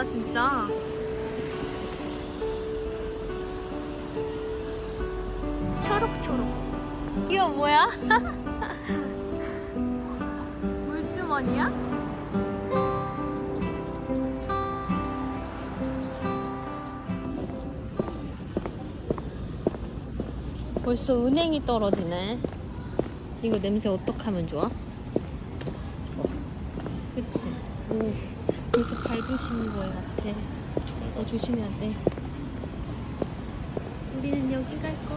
예쁘다 진짜. 초록초록. 이거 뭐야? 물주머니야? 벌써 은행이 떨어지네. 이거 냄새 어떻게 하면 좋아? 그치? 오, 벌써 밟으시는 거에 같아. 어, 조심해야 돼. 우리는 여기 갈 거예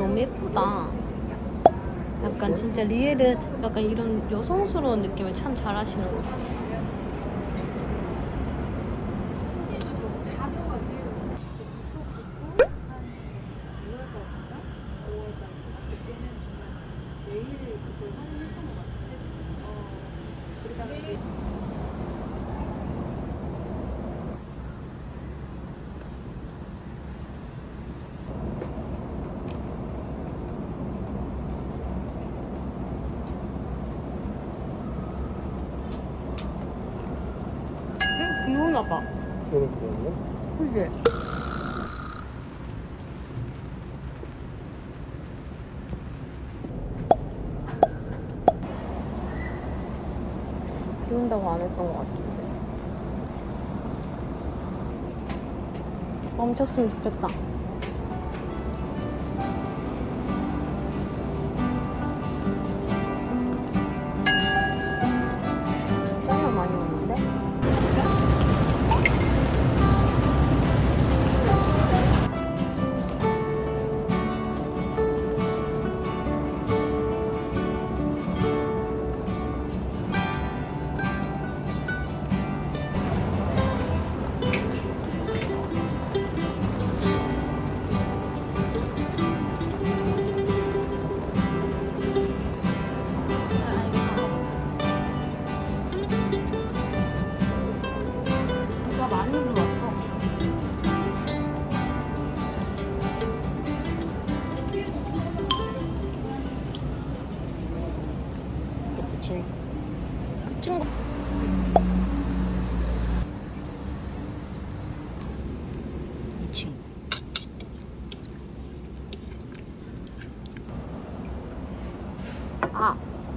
너무 예쁘다. 약간 진짜 리엘은 약간 이런 여성스러운 느낌을 참 잘하시는 것 같아. 응? 비 오나 봐. 그거는 그거는 그지? 비 온다고 안 했던 것 같은데. 멈췄으면 좋겠다.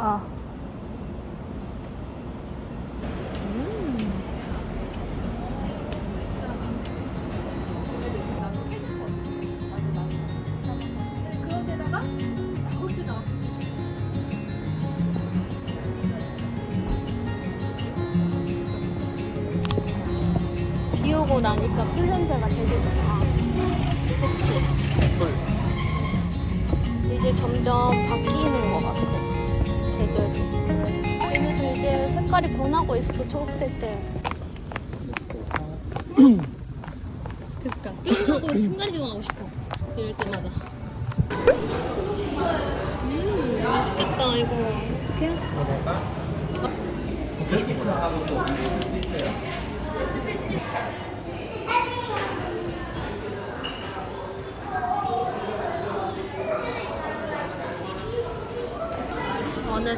아, 아. 음. 비 오고 나니까 풀 냄새가 되게 좋다. 그치? 이제 점점 바뀌는 것 같아. 얘네도 이제 색깔이 변하고 있어, 초록색들. 그니까, 뿅하고 순간 이동하고 싶어. 이럴 때마다. 음, 맛있겠다, 이거. 어떡해? 어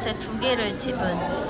느새 두 개를 집은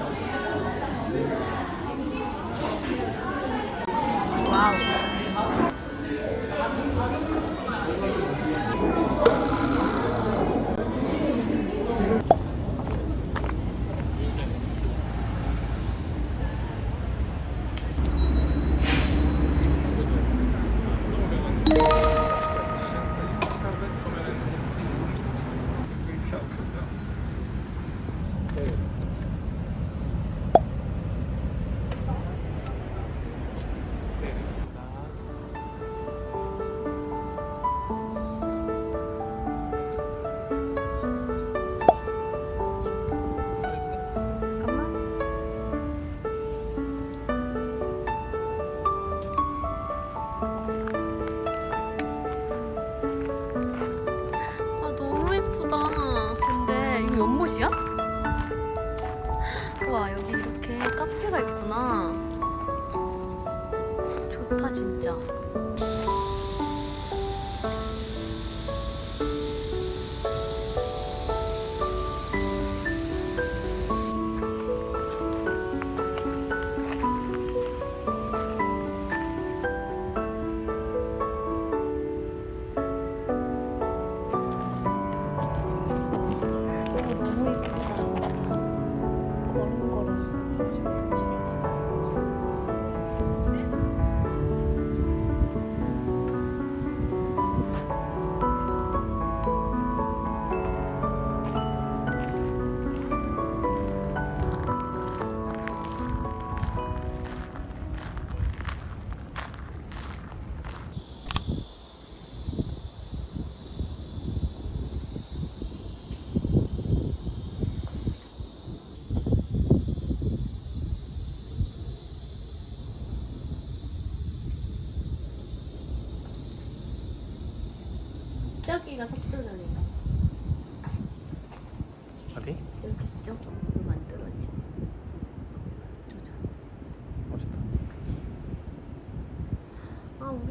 연못이야?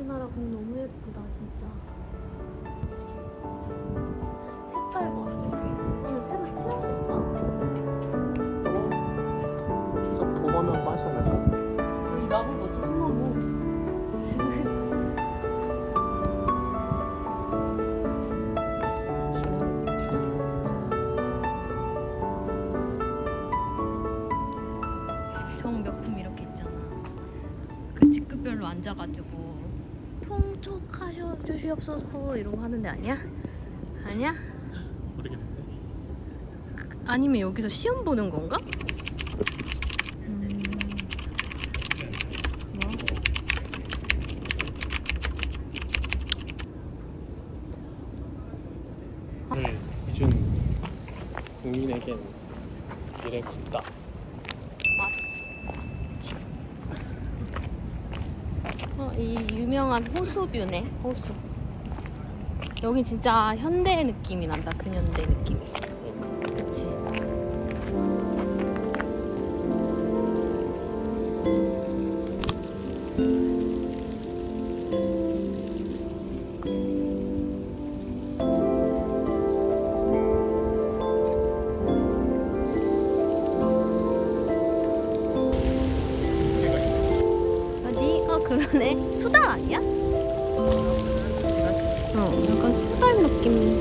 우리나라 공 너무 예쁘다 진짜. 색깔 봐 저기. 이거는 새로 칠한 건가? 이거 보거나 마셔볼까? 이 나무 뭐지? 소나무. 진짜 예쁘지. 정몇품 이렇게 있잖아. 그 직급별로 앉아가지고 통촉하셔 주시옵소서 이런 거 하는 데 아니야? 아니야? 모르겠는데. 아니면 여기서 시험 보는 건가? 음. 뭐? 오늘 이준 국민에겐 미래가 있다. 어, 이 유명한 호수뷰네 호수. 여기 진짜 현대 느낌이 난다 근현대 느낌이 그러네 수달 아니야? 어 약간 수달 느낌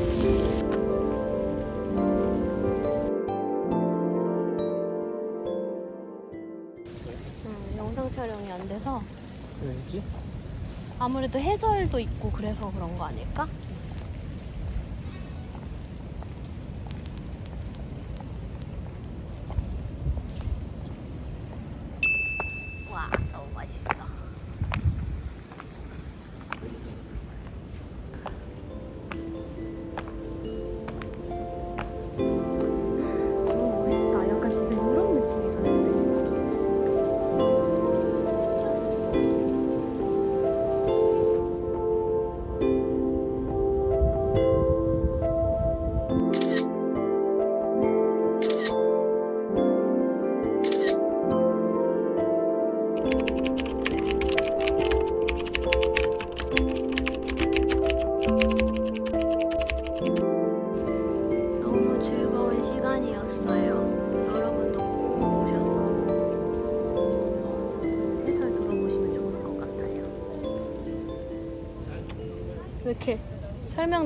음, 영상 촬영이 안 돼서 왜지? 아무래도 해설도 있고 그래서 그런 거 아닐까?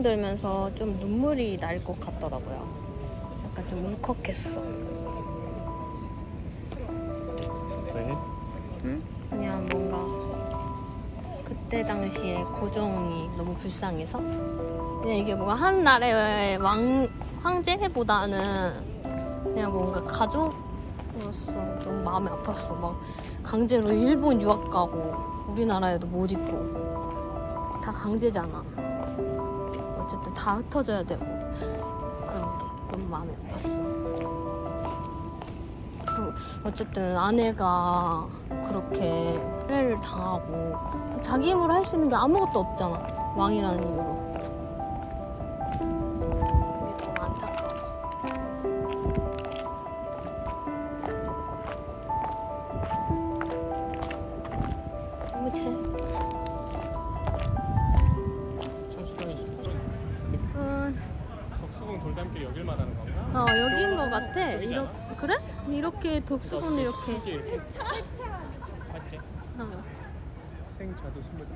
설명 들으면서 좀 눈물이 날 것 같더라고요. 약간 좀 울컥했어. 왜? 응? 그냥 뭔가 그때 당시에 고정이 너무 불쌍해서 그냥 이게 뭔가 한 나라의 왕 황제보다는 그냥 뭔가 가족으로서 너무 마음이 아팠어. 막 강제로 일본 유학 가고 우리나라에도 못 있고 다 강제잖아. 다 흩어져야 되고 그런 게 너무 마음이 아팠어. 그 어쨌든 아내가 그렇게 살해를 당하고 자기 힘으로 할 수 있는 게 아무것도 없잖아 왕이라는 이유로 어 여기인 것 같아. 이렇게 그래? 이렇게 독수군 이렇게. 이게 이렇게 맞지? 어. 생자두 스물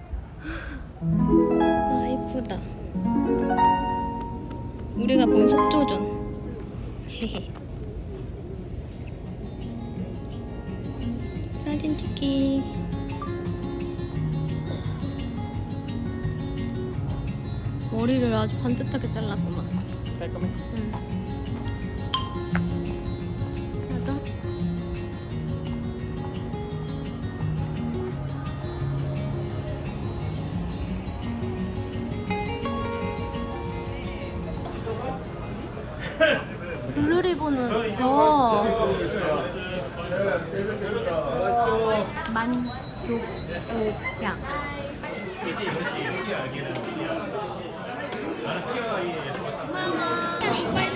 아 이쁘다. 우리가 본 속조전. 헤헤. 사진 찍기. 머리를 아주 반듯하게 잘랐구만. 깔끔해 응. 두발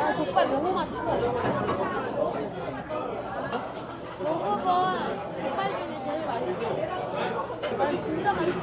아, 족발 너무 맛있어. 먹어봐. 족발 중에 제일 맛있어. 아, 진짜 맛있어.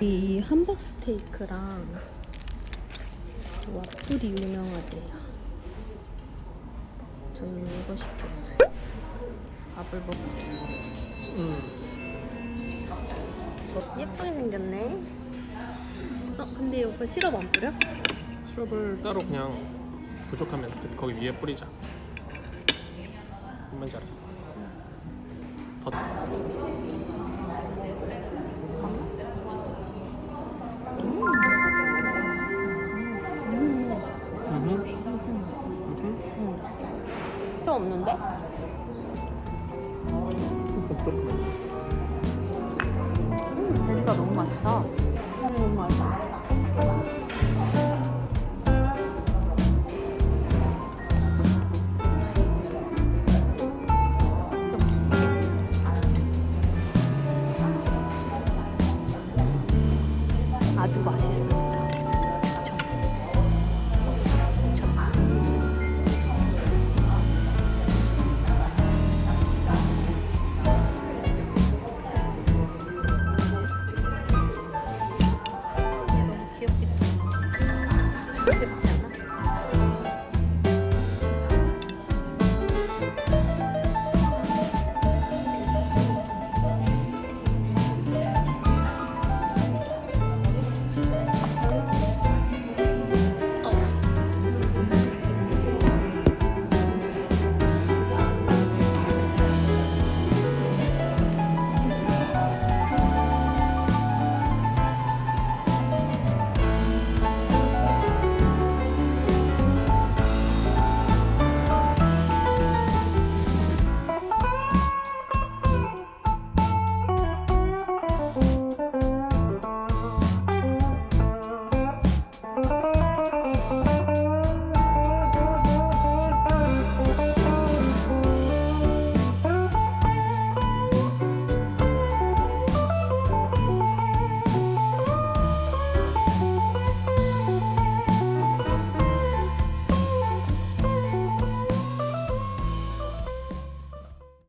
이 함박 스테이크랑 와플이 유명하대요. 저희는 이거 시켰어요. 밥을 먹고. 음. 예쁘게 생겼네. 어, 근데 이거 시럽 안 뿌려? 시럽을 따로 그냥 부족하면 그- 거기 위에 뿌리자 한번 잘해 더 없는데?